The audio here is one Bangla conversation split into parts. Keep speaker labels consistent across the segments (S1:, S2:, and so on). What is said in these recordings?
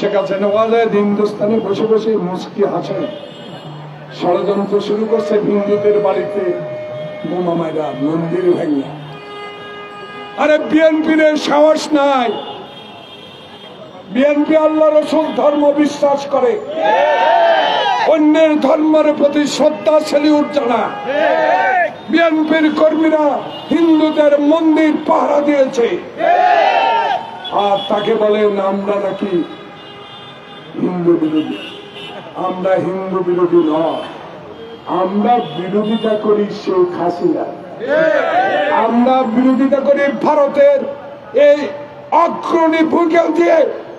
S1: শেখ বসে বসে মুস্কি ষড়যন্ত্র শুরু করছে হিন্দুদের বাড়িতে। বোমা মন্দির আরে বিএনপির সাহস নাই। বিএনপি আল্লাহ রসুল ধর্ম বিশ্বাস করে। অন্যের ধর্মের প্রতি শ্রদ্ধা সেলিউট জানা। বিএনপির কর্মীরা হিন্দুদের মন্দির পাহারা দিয়েছে। আর তাকে বলেন আমরা নাকি হিন্দু বিরোধী। আমরা হিন্দু বিরোধী নয়। আমরা বিরোধিতা করি শেখ হাসিনা। আমরা বিরোধিতা করি ভারতের এই অগ্রণী ভূমিকা দিয়ে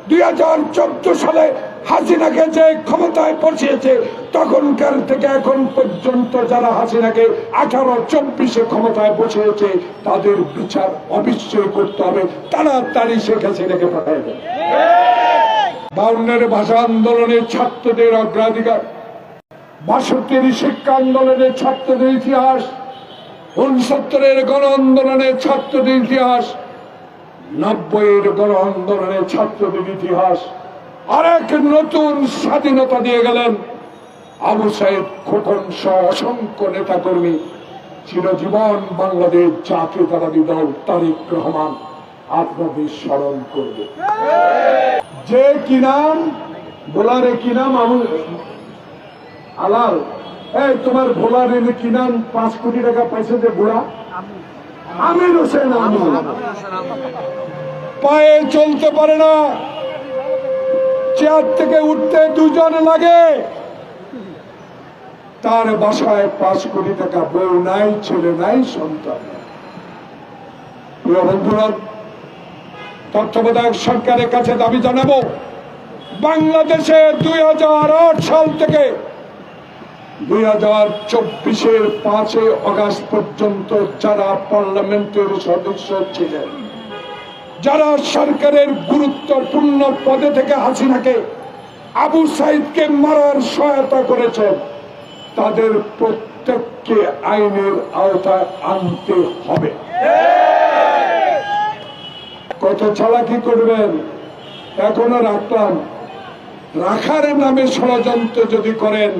S1: দুই হাজার চোদ্দ সালে হাসিনাকে যে ক্ষমতায় বসিয়েছে, তখনকার থেকে এখন পর্যন্ত যারা হাসিনাকে আঠারো চব্বিশে ক্ষমতায় বসিয়েছে, তাদের বিচার অবশ্যই করতে হবে। তারা তাড়াতাড়ি শেখ হাসিনাকে দেবে বাউন্নের ভাষা আন্দোলনের ছাত্রদের অগ্রাধিকার। বাষট্টির শিক্ষা আন্দোলনের ছাত্রদের ইতিহাস। উনসত্তরের গণ আন্দোলনের ছাত্রদের ইতিহাস। নব্বইয়ের গণ আন্দোলনের ছাত্রদের ইতিহাস। আরেক নতুন স্বাধীনতা দিয়ে গেলেন আবু সাহেব খোকন সহ অসংখ্য নেতা কর্মী চিরজীবন বাংলাদেশ জাতীয়তাবাদী দল তারিক রহমান আপনাদের স্মরণ করবে। যে কি নাম? বোলারে কি আলাল। এই, তোমার ভোলার এনে কি পাঁচ কোটি টাকা পাইছে যে বুড়া? আমির হোসেন আমু পায়ে চলতে পারে না। চেয়ার থেকে উঠতে দুজন লাগে। তার বাসায় পাঁচ কোটি টাকা বউ নাই, ছেলে নাই, সন্তান বন্ধুরা তত্ত্বাবধায়ক সরকারের কাছে দাবি জানাব, বাংলাদেশে দুই হাজার আট সাল থেকে দুই হাজার চব্বিশের পাঁচই অগাস্ট পর্যন্ত যারা পার্লামেন্টের সদস্য ছিলেন, যারা সরকারের গুরুত্বপূর্ণ পদে থেকে হাসিনাকে আবু সাইদকে মারার সহায়তা করেছেন, তাদের প্রত্যেককে আইনের আওতায় আনতে হবে। কত চালাকি করবেন? এখনও রাখলাম। রাখার নামে ষড়যন্ত্র যদি করেন,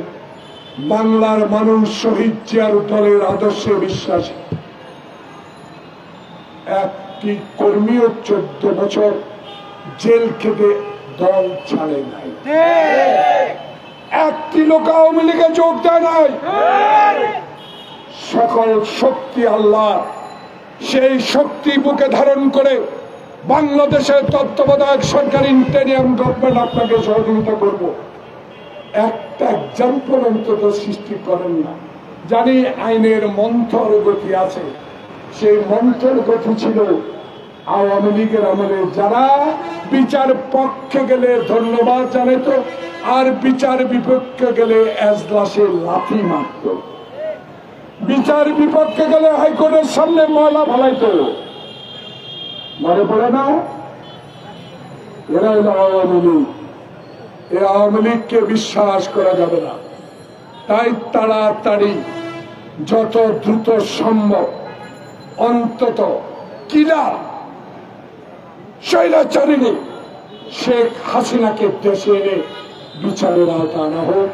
S1: বাংলার মানুষ শহীদ জিয়ার দলের আদর্শে বিশ্বাসী। একটি কর্মীও চোদ্দ বছর জেল খেতে দল ছাড়ে নাই। একটি লোক আওয়ামী লীগে যোগ দেয় নাই। সকল শক্তি আল্লাহ, সেই শক্তি বুকে ধারণ করে বাংলাদেশের তত্ত্বাবধায়ক সরকার ইন্টেরিয়াম গভর্নমেন্ট আপনাকে সহযোগিতা করব। একটা এক্সাম্পল অন্তত সৃষ্টি করেন না। জানি আইনের মন্থর গতি আছে। সেই মন্থর গতি ছিল আওয়ামী লীগের আমলে যারা বিচার পক্ষে গেলে ধন্যবাদ জানাইত, আর বিচার বিপক্ষে গেলে এজলাসে লাথি মারত। বিচার বিপক্ষে গেলে হাইকোর্টের সামনে ময়লা ফেলাইতো। মনে পড়ে না এরা হলো আওয়ামী লীগ। এই আওয়ামী লীগকে বিশ্বাস করা যাবে না। তাই তাড়াতাড়ি, যত দ্রুত সম্ভব, অন্তত কিলা শৈলাচারিণী শেখ হাসিনাকে দেশে এনে বিচারের আওতা আনা হোক।